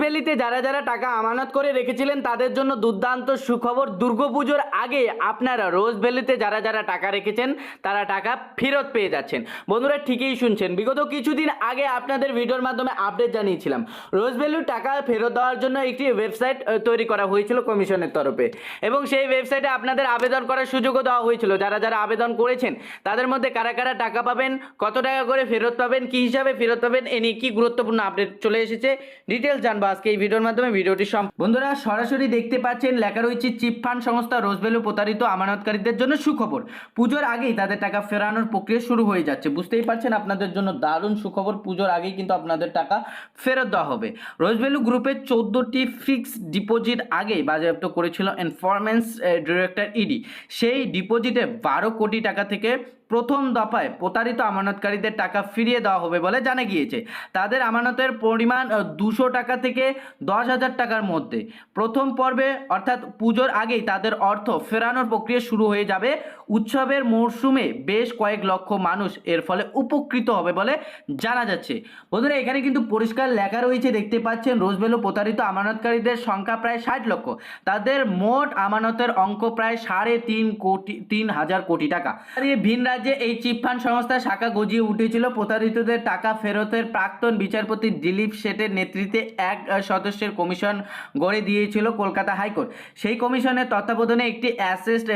ভ্যালিতে যারা যারা টাকা আমানত করে রেখেছিলেন, তাদের জন্য দুর্দান্ত সুখবর। দুর্গাপুজোর আগে আপনারা রোজ ভ্যালিতে যারা যারা টাকা রেখেছেন, তারা টাকা ফেরত পেয়ে যাচ্ছেন। বন্ধুরা ঠিকই শুনছেন। বিগত কিছুদিন আগে আপনাদের ভিডিওর মাধ্যমে আপডেট জানিয়েছিলাম। রোজ ভ্যালুর টাকা ফেরত দেওয়ার জন্য একটি ওয়েবসাইট তৈরি করা হয়েছিল কমিশনের তরফে। এবং সেই ওয়েবসাইটে আপনাদের আবেদন করার সুযোগও দেওয়া হয়েছিল। যারা যারা আবেদন করেছেন, তাদের মধ্যে কারা কারা টাকা পাবেন, কত টাকা করে ফেরত পাবেন, কী হিসাবে ফেরত পাবেন, এ নিয়ে কি গুরুত্বপূর্ণ আপডেট চলে এসেছে ডিটেলস জানব আজকে এই ভিডিওর মাধ্যমে ভিডিওটি সম বন্ধুরা, সরাসরি দেখতে পাচ্ছেন লেখা রয়েছে চিপ ফান্ড সংস্থা রোজভ্যালু প্রতারিত আমানতকারীদের জন্য সুখবর। পুজোর আগেই তাদের টাকা ফেরানোর প্রক্রিয়া শুরু হয়ে যাচ্ছে। বুঝতেই পারছেন আপনাদের জন্য দারুণ সুখবর। পুজোর আগেই কিন্তু আপনাদের টাকা ফেরত দেওয়া হবে। রোজভ্যালু গ্রুপের চোদ্দোটি ফিক্সড ডিপোজিট আগেই বাজেয়াপ্ত করেছিল ইনফরমেন্স ডিরেক্টর ইডি। সেই ডিপোজিটে বারো কোটি টাকা থেকে প্রথম দফায় প্রতারিত আমানতকারীদের টাকা ফিরিয়ে দেওয়া হবে বলে জানা গিয়েছে। তাদের আমানতের পরিমাণ দুশো টাকা থেকে দশ হাজার টাকার মধ্যে। প্রথম পর্বে, অর্থাৎ পুজোর আগেই তাদের অর্থ ফেরানোর প্রক্রিয়া শুরু হয়ে যাবে। উৎসবের মরশুমে বেশ কয়েক লক্ষ মানুষ এর ফলে উপকৃত হবে বলে জানা যাচ্ছে। বন্ধুরা, এখানে কিন্তু পরিষ্কার লেখা রয়েছে, দেখতে পাচ্ছেন রোজবেলু প্রতারিত আমানতকারীদের সংখ্যা প্রায় ষাট লক্ষ। তাদের মোট আমানতের অঙ্ক প্রায় সাড়ে তিন কোটি, তিন হাজার কোটি টাকা। ভিন রাজ্যে এই চিট ফান্ড সংস্থা শাখা গজিয়ে উঠেছিল। প্রতারিতদের টাকা ফেরতের প্রাক্তন বিচারপতি দিলীপ শেঠের নেতৃত্বে এক সদস্যের কমিশন গড়ে দিয়েছিল কলকাতা হাইকোর্ট। সেই কমিশনের তত্ত্বাবধানে একটি অ্যাসেস্ট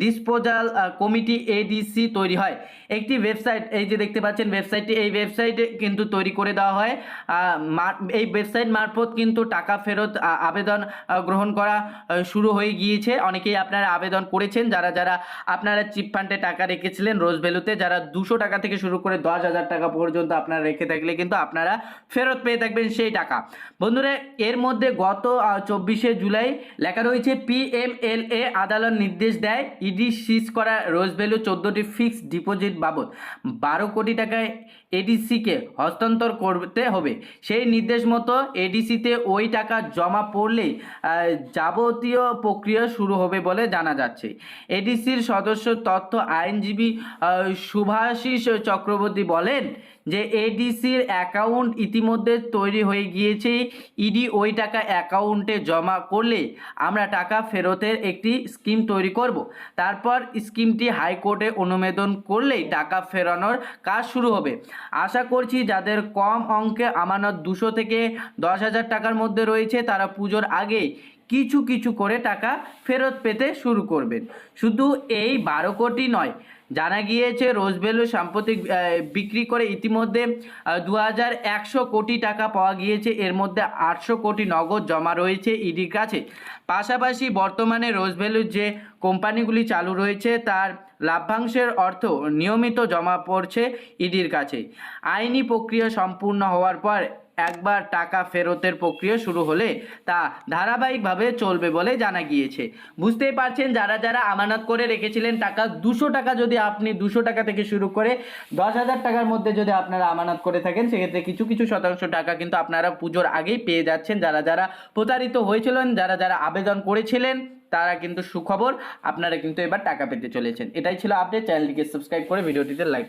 ডিসপোজাল কমিটি এডিসি তৈরি হয়। একটি ওয়েবসাইট, এই যে দেখতে পাচ্ছেন ওয়েবসাইটটি, এই ওয়েবসাইটে কিন্তু তৈরি করে দেওয়া হয়। এই ওয়েবসাইট মারফত কিন্তু টাকা ফেরত আবেদন গ্রহণ করা শুরু হয়ে গিয়েছে। অনেকেই আপনারা আবেদন করেছেন, যারা যারা আপনারা চিপ ফান্ডে টাকা রেখেছিলেন রোজ ভ্যালুতে যারা দুশো টাকা থেকে শুরু করে দশ হাজার টাকা পর্যন্ত আপনারা রেখে থাকলে কিন্তু আপনারা ফেরত পেয়ে থাকবেন সেই টাকা। বন্ধুরা, এর মধ্যে গত চব্বিশে জুলাই লেখা রয়েছে পিএমএলএ আদালত নির্দেশ দেয় ইডি সিজ করা রোজ ভ্যালু চোদ্দোটি ফিক্সড ডিপোজিট বাবদ বারো কোটি টাকায় এডিসিকে হস্তান্তর করতে হবে। সেই নির্দেশ মতো এডিসিতে ওই টাকা জমা পড়লেই যাবতীয় প্রক্রিয়া শুরু হবে বলে জানা যাচ্ছে। এডিসির সদস্য তথ্য আইনজীবী শুভাশিস চক্রবর্তী বলেন যে এডিসির অ্যাকাউন্ট ইতিমধ্যে তৈরি হয়ে গিয়েছে। ইডি ওই টাকা অ্যাকাউন্টে জমা করলে আমরা টাকা ফেরতের একটি স্কিম তৈরি করব। তারপর স্কিমটি হাইকোর্টে অনুমোদন করলেই টাকা ফেরানোর কাজ শুরু হবে। আশা করছি যাদের কম অঙ্কে আমানত দুশো থেকে দশ হাজার টাকার মধ্যে রয়েছে, তারা পুজোর আগে কিছু কিছু করে টাকা ফেরত পেতে শুরু করবেন। শুধু এই বারো কোটি নয় জানা গিয়েছে, রোজভ্যালু সাম্প্রতিক বিক্রি করে ইতিমধ্যে দু হাজার একশো কোটি টাকা পাওয়া গিয়েছে। এর মধ্যে আটশো কোটি নগদ জমা রয়েছে ইডির কাছে। পাশাপাশি বর্তমানে রোজভ্যালুর যে কোম্পানিগুলি চালু রয়েছে, তার লাভ্যাংশের অর্থ নিয়মিত জমা পড়ছে ইডির কাছে। আইনি প্রক্রিয়া সম্পূর্ণ হওয়ার পর একবার টাকা ফেরতের প্রক্রিয়া শুরু হলে তা ধারাবাহিকভাবে চলবে বলে জানা গিয়েছে। বুঝতেই পারছেন, যারা যারা আমানত করে রেখেছিলেন টাকা, দুশো টাকা যদি আপনি দুশো টাকা থেকে শুরু করে দশ হাজার টাকার মধ্যে যদি আপনারা আমানত করে থাকেন, সেক্ষেত্রে কিছু কিছু শতাংশ টাকা কিন্তু আপনারা পুজোর আগেই পেয়ে যাচ্ছেন। যারা যারা প্রতারিত হয়েছিলেন, যারা যারা আবেদন করেছিলেন, তারা কিন্তু সুখবর। আপনারা কিন্তু এবার টাকা পেতে চলেছেন। এটাই ছিল আপডেট চ্যানেলটিকে সাবস্ক্রাইব করে ভিডিওটিতে লাইক